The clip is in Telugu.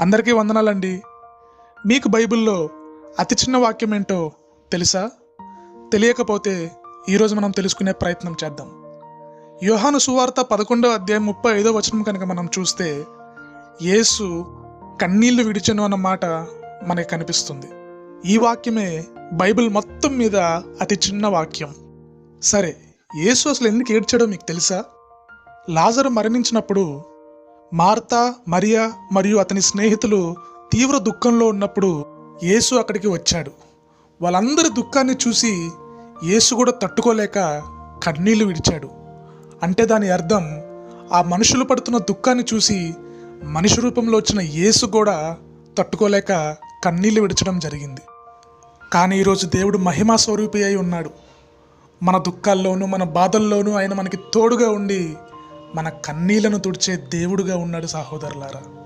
అందరికీ వందనాలండి. మీకు బైబిల్లో అతి చిన్న వాక్యం ఏంటో తెలుసా? తెలియకపోతే ఈరోజు మనం తెలుసుకునే ప్రయత్నం చేద్దాం. యోహాను సువార్త పదకొండో అధ్యాయం ముప్పై ఐదో వచనం కనుక మనం చూస్తే యేసు కన్నీళ్ళు విడిచెను అన్న మాట మనకి కనిపిస్తుంది. ఈ వాక్యమే బైబిల్ మొత్తం మీద అతి చిన్న వాక్యం. సరే యేసు అసలు ఎందుకు ఏడ్చాడో మీకు తెలుసా? లాజరు మరణించినప్పుడు మార్తా మరియా మరియు అతని స్నేహితులు తీవ్ర దుఃఖంలో ఉన్నప్పుడు యేసు అక్కడికి వచ్చాడు. వాళ్ళందరి దుఃఖాన్ని చూసి యేసు కూడా తట్టుకోలేక కన్నీళ్ళు విడిచాడు. అంటే దాని అర్థం ఆ మనుషులు పడుతున్న దుఃఖాన్ని చూసి మనిషి రూపంలో వచ్చిన యేసు కూడా తట్టుకోలేక కన్నీళ్ళు విడచడం జరిగింది. కానీ ఈరోజు దేవుడు మహిమా స్వరూపి అయి ఉన్నాడు. మన దుఃఖాల్లోనూ మన బాధల్లోనూ ఆయన మనకి తోడుగా ఉండి మన కన్నీళ్ళను తుడిచే దేవుడుగా ఉన్నాడు సహోదరులారా.